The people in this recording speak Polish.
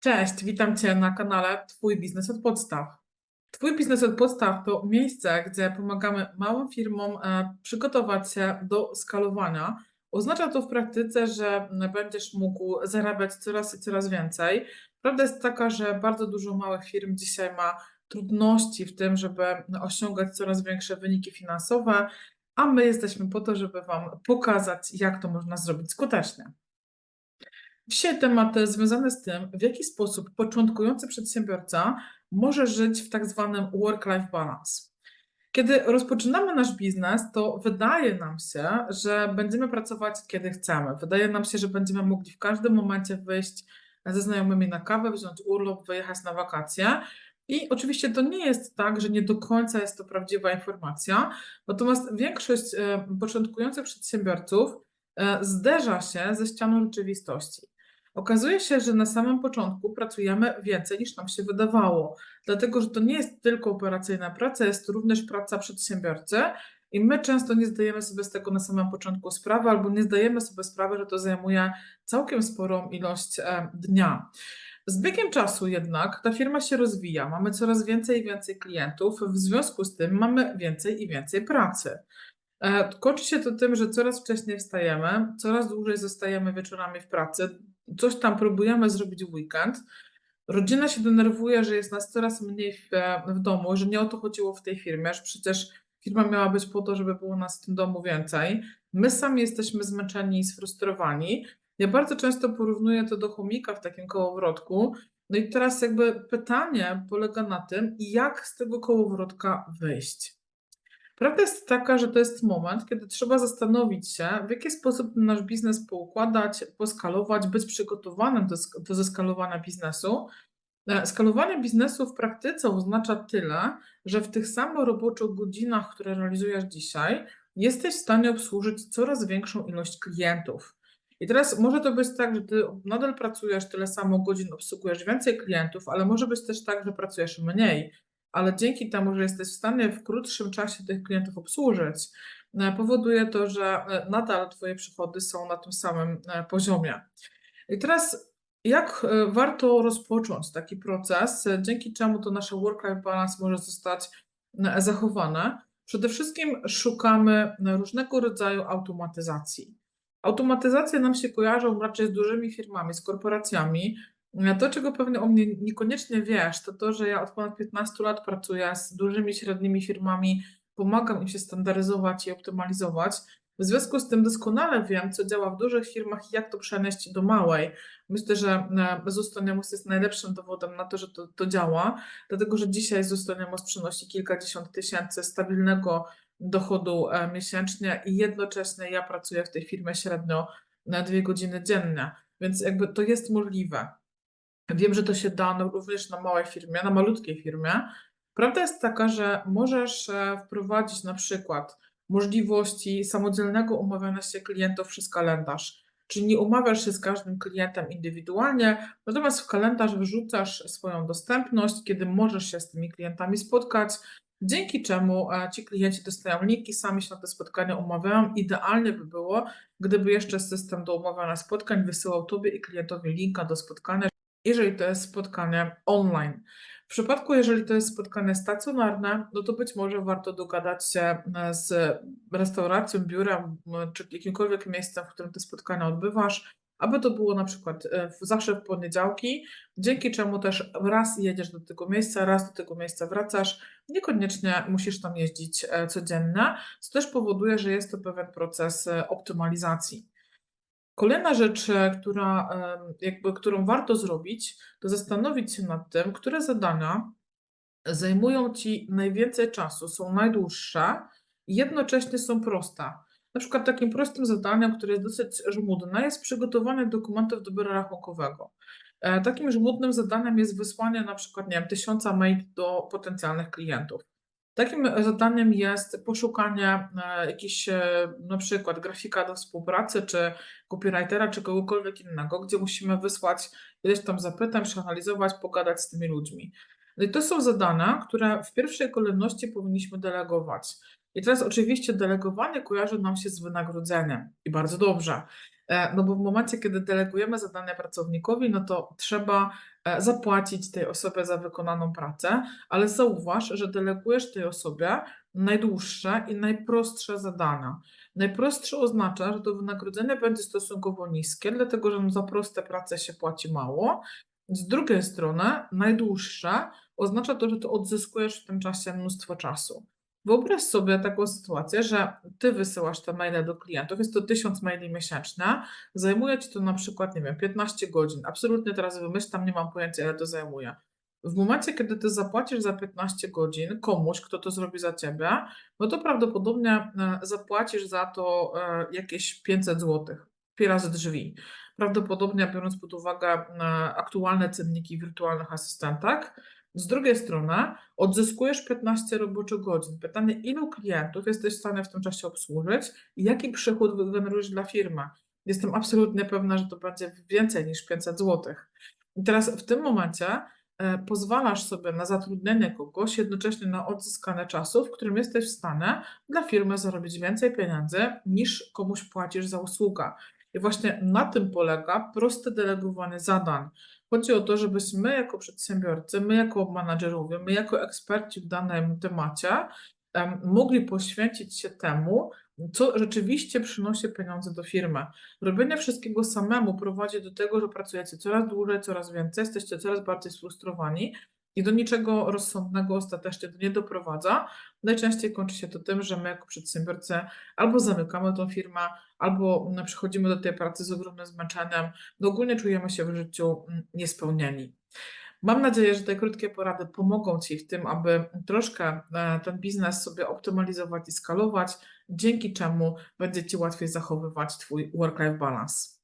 Cześć, witam Cię na kanale Twój biznes od podstaw. Twój biznes od podstaw to miejsce, gdzie pomagamy małym firmom e, przygotować się do skalowania. Oznacza to w praktyce, że będziesz mógł zarabiać coraz i coraz więcej. Prawda jest taka, że bardzo dużo małych firm dzisiaj ma trudności w tym, żeby osiągać coraz większe wyniki finansowe, a my jesteśmy po to, żeby Wam pokazać, jak to można zrobić skutecznie. Dzisiaj temat związany z tym, w jaki sposób początkujący przedsiębiorca może żyć w tak zwanym work-life balance. Kiedy rozpoczynamy nasz biznes, to wydaje nam się, że będziemy pracować kiedy chcemy. Wydaje nam się, że będziemy mogli w każdym momencie wyjść ze znajomymi na kawę, wziąć urlop, wyjechać na wakacje. I oczywiście to nie jest tak, że nie do końca jest to prawdziwa informacja, natomiast większość e, początkujących przedsiębiorców e, zderza się ze ścianą rzeczywistości. Okazuje się, że na samym początku pracujemy więcej niż nam się wydawało, dlatego że to nie jest tylko operacyjna praca, jest to również praca przedsiębiorcy. I my często nie zdajemy sobie z tego na samym początku sprawy, albo nie zdajemy sobie sprawy, że to zajmuje całkiem sporą ilość e, dnia. Z biegiem czasu jednak ta firma się rozwija, mamy coraz więcej i więcej klientów, w związku z tym mamy więcej i więcej pracy. E, kończy się to tym, że coraz wcześniej wstajemy, coraz dłużej zostajemy wieczorami w pracy, coś tam próbujemy zrobić w weekend. Rodzina się denerwuje, że jest nas coraz mniej w, w domu, że nie o to chodziło w tej firmie, że przecież firma miała być po to, żeby było nas w tym domu więcej. My sami jesteśmy zmęczeni i sfrustrowani. Ja bardzo często porównuję to do chomika w takim kołowrotku. No i teraz jakby pytanie polega na tym, jak z tego kołowrotka wyjść. Prawda jest taka, że to jest moment, kiedy trzeba zastanowić się, w jaki sposób nasz biznes poukładać, poskalować, być przygotowanym do, do zeskalowania biznesu. E, skalowanie biznesu w praktyce oznacza tyle, że w tych samych roboczo godzinach, które realizujesz dzisiaj, jesteś w stanie obsłużyć coraz większą ilość klientów. I teraz może to być tak, że ty nadal pracujesz tyle samo godzin, obsługujesz więcej klientów, ale może być też tak, że pracujesz mniej, ale dzięki temu, że jesteś w stanie w krótszym czasie tych klientów obsłużyć, e, powoduje to, że e, nadal Twoje przychody są na tym samym e, poziomie. I teraz, jak warto rozpocząć taki proces, dzięki czemu to nasze work-life balance może zostać zachowane? Przede wszystkim szukamy różnego rodzaju automatyzacji. Automatyzacje nam się kojarzą raczej z dużymi firmami, z korporacjami, to, czego pewnie o mnie niekoniecznie wiesz, to to, że ja od ponad 15 lat pracuję z dużymi, średnimi firmami, pomagam im się standaryzować i optymalizować. W związku z tym doskonale wiem, co działa w dużych firmach i jak to przenieść do małej. Myślę, że e, Zostaniamus jest najlepszym dowodem na to, że to, to działa, dlatego że dzisiaj Zostaniamus przynosi kilkadziesiąt tysięcy stabilnego dochodu e, miesięcznie i jednocześnie ja pracuję w tej firmie średnio na dwie godziny dziennie, więc jakby to jest możliwe. Wiem, że to się da no, również na małej firmie, na malutkiej firmie. Prawda jest taka, że możesz e, wprowadzić na przykład możliwości samodzielnego umawiania się klientów przez kalendarz. Czyli nie umawiasz się z każdym klientem indywidualnie, natomiast w kalendarz wrzucasz swoją dostępność, kiedy możesz się z tymi klientami spotkać, dzięki czemu e, ci klienci dostają linki, sami się na te spotkania umawiają. Idealnie by było, gdyby jeszcze system do umawiania spotkań wysyłał Tobie i klientowi linka do spotkania, jeżeli to jest spotkanie online. W przypadku, jeżeli to jest spotkanie stacjonarne, no to być może warto dogadać się e, z restauracją, biurem czy jakimkolwiek miejscem, w którym te spotkania odbywasz, aby to było na przykład e, zawsze w poniedziałki, dzięki czemu też raz jedziesz do tego miejsca, raz do tego miejsca wracasz, niekoniecznie musisz tam jeździć e, codziennie, co też powoduje, że jest to pewien proces optymalizacji. Kolejna rzecz, e, która, jakby, którą warto zrobić, to zastanowić się nad tym, które zadania zajmują Ci najwięcej czasu, są najdłuższe i jednocześnie są proste. Na przykład takim prostym zadaniem, które jest dosyć żmudne, jest przygotowanie dokumentów do biura rachunkowego. E, takim żmudnym zadaniem jest wysłanie na przykład, nie wiem, tysiąca maili do potencjalnych klientów. Takim zadaniem jest poszukanie e, jakiś e, na przykład grafika do współpracy, czy copywritera, czy kogokolwiek innego, gdzie musimy wysłać ileś tam zapytań, przeanalizować, pogadać z tymi ludźmi. No i to są zadania, które w pierwszej kolejności powinniśmy delegować. I teraz oczywiście delegowanie kojarzy nam się z wynagrodzeniem i bardzo dobrze. E, no bo w momencie, kiedy delegujemy zadania pracownikowi, no to trzeba e, zapłacić tej osobie za wykonaną pracę, ale zauważ, że delegujesz tej osobie najdłuższe i najprostsze zadania. Najprostsze oznacza, że to wynagrodzenie będzie stosunkowo niskie, dlatego że za proste prace się płaci mało. Z drugiej strony, najdłuższe oznacza to, że ty odzyskujesz w tym czasie mnóstwo czasu. Wyobraź sobie taką sytuację, że ty wysyłasz te maile do klientów, jest to 1000 maili miesięcznie, zajmuje ci to na przykład, nie wiem, 15 godzin. Absolutnie teraz wymyślam, nie mam pojęcia, ile to zajmuje. W momencie, kiedy ty zapłacisz za 15 godzin komuś, kto to zrobi za ciebie, no to prawdopodobnie e, zapłacisz za to e, jakieś 500 zł, z drzwi. Prawdopodobnie biorąc pod uwagę e, aktualne cenniki wirtualnych asystentek, z drugiej strony odzyskujesz 15 roboczych godzin. Pytanie, ilu klientów jesteś w stanie w tym czasie obsłużyć i jaki przychód wygenerujesz dla firmy? Jestem absolutnie pewna, że to będzie więcej niż 500 zł. I teraz w tym momencie e, pozwalasz sobie na zatrudnienie kogoś, jednocześnie na odzyskanie czasu, w którym jesteś w stanie dla firmy zarobić więcej pieniędzy niż komuś płacisz za usługę. I właśnie na tym polega proste delegowanie zadań. Chodzi o to, żebyśmy jako przedsiębiorcy, my jako menadżerowie, my jako eksperci w danym temacie mogli poświęcić się temu, co rzeczywiście przynosi pieniądze do firmy. Robienie wszystkiego samemu prowadzi do tego, że pracujecie coraz dłużej, coraz więcej, jesteście coraz bardziej sfrustrowani i do niczego rozsądnego ostatecznie to nie doprowadza. Najczęściej kończy się to tym, że my jako przedsiębiorcy albo zamykamy tą firmę, albo no, przychodzimy do tej pracy z ogromnym zmęczeniem, no ogólnie czujemy się w życiu mm, niespełnieni. Mam nadzieję, że te krótkie porady pomogą Ci w tym, aby troszkę e, ten biznes sobie optymalizować i skalować, dzięki czemu będzie Ci łatwiej zachowywać Twój work-life balance.